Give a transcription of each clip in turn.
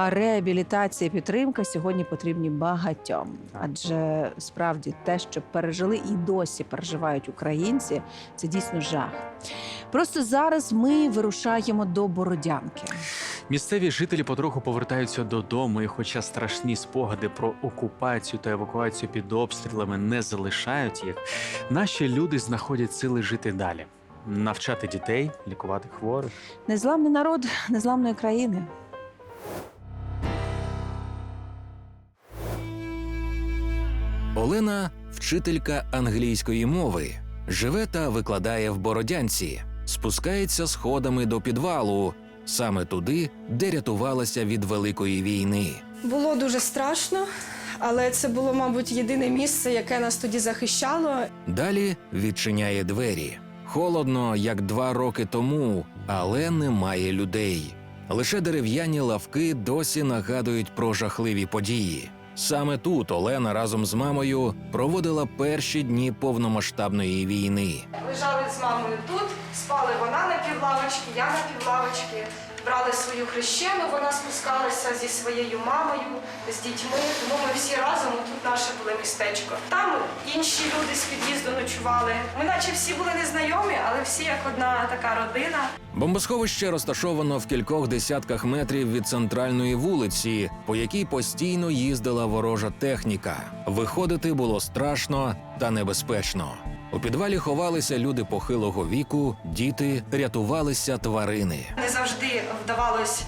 А реабілітація підтримка сьогодні потрібні багатьом. Адже справді те, що пережили і досі переживають українці, це дійсно жах. Просто зараз ми вирушаємо до Бородянки. Місцеві жителі потроху повертаються додому, і хоча страшні спогади про окупацію та евакуацію під обстрілами не залишають їх, наші люди знаходять сили жити далі, навчати дітей, лікувати хворих. Незламний народ незламної країни. Олена вчителька англійської мови, живе та викладає в Бородянці, спускається сходами до підвалу, саме туди, де рятувалася від великої війни. Було дуже страшно, але це було, мабуть, єдине місце, яке нас тоді захищало. Далі відчиняє двері. Холодно, як два роки тому, але немає людей. Лише дерев'яні лавки досі нагадують про жахливі події. Саме тут Олена разом з мамою проводила перші дні повномасштабної війни. З мамою тут, спали вона на півлавочці, я на півлавочці. Брали свою хрещену, вона спускалася зі своєю мамою, з дітьми. Тому ми всі разом тут наше було містечко. Там інші люди з під'їзду ночували. Ми наче всі були незнайомі, але всі як одна така родина. Бомбосховище розташовано в кількох десятках метрів від центральної вулиці, по якій постійно їздила ворожа техніка. Виходити було страшно та небезпечно. У підвалі ховалися люди похилого віку, діти, рятувалися тварини. Не завжди вдавалось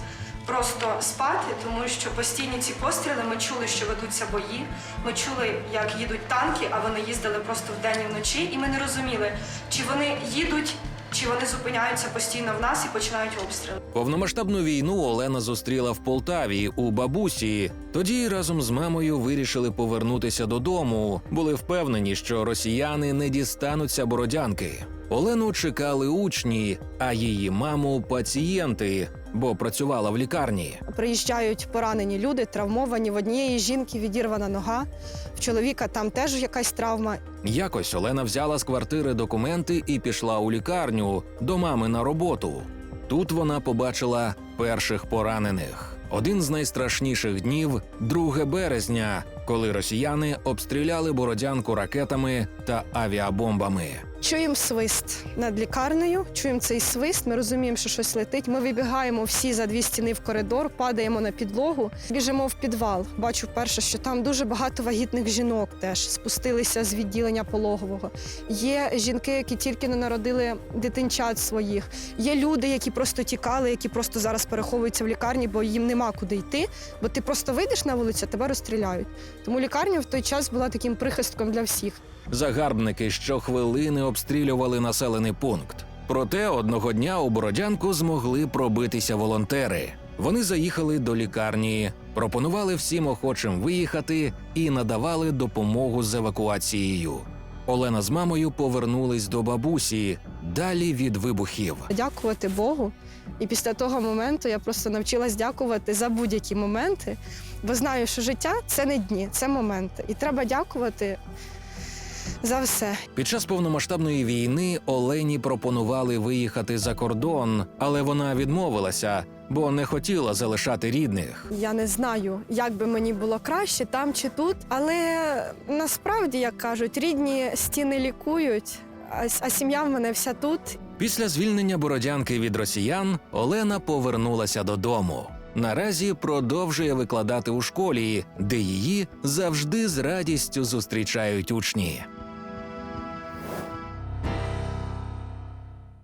просто спати, тому що постійні ці постріли ми чули, що ведуться бої. Ми чули, як їдуть танки, а вони їздили просто вдень і вночі, і ми не розуміли, чи вони їдуть, чи вони зупиняються постійно в нас і починають обстріли. Повномасштабну війну Олена зустріла в Полтаві у бабусі. Тоді разом з мамою вирішили повернутися додому. Були впевнені, що росіяни не дістануться бородянки. Олену чекали учні, а її маму пацієнти, бо працювала в лікарні. Приїжджають поранені люди, травмовані. В однієї жінки відірвана нога, в чоловіка там теж якась травма. Якось Олена взяла з квартири документи і пішла у лікарню до мами на роботу. Тут вона побачила перших поранених. Один з найстрашніших днів 2 березня, коли росіяни обстріляли бородянку ракетами та авіабомбами. Чуємо свист над лікарнею, чуємо цей свист. Ми розуміємо, що щось летить. Ми вибігаємо всі за дві стіни в коридор, падаємо на підлогу, біжимо в підвал. Бачу вперше, що там дуже багато вагітних жінок теж спустилися з відділення пологового. Є жінки, які тільки не народили дитинчат своїх. Є люди, які просто тікали, які просто зараз переховуються в лікарні, бо їм нема куди йти. Бо ти просто вийдеш на вулицю, тебе розстріляють. Тому лікарня в той час була таким прихистком для всіх. Загарбники щохвилини обстрілювали населений пункт. Проте одного дня у Бородянку змогли пробитися волонтери. Вони заїхали до лікарні, пропонували всім охочим виїхати і надавали допомогу з евакуацією. Олена з мамою повернулись до бабусі далі від вибухів. Дякувати Богу. І після того моменту я просто навчилась дякувати за будь-які моменти, бо знаю, що життя це не дні, це моменти. І треба дякувати за все. Під час повномасштабної війни Олені пропонували виїхати за кордон, але вона відмовилася, бо не хотіла залишати рідних. Я не знаю, як би мені було краще там чи тут, але насправді, як кажуть, рідні стіни лікують, а, сім'я в мене вся тут. Після звільнення бородянки від росіян Олена повернулася додому. Наразі продовжує викладати у школі, де її завжди з радістю зустрічають учні.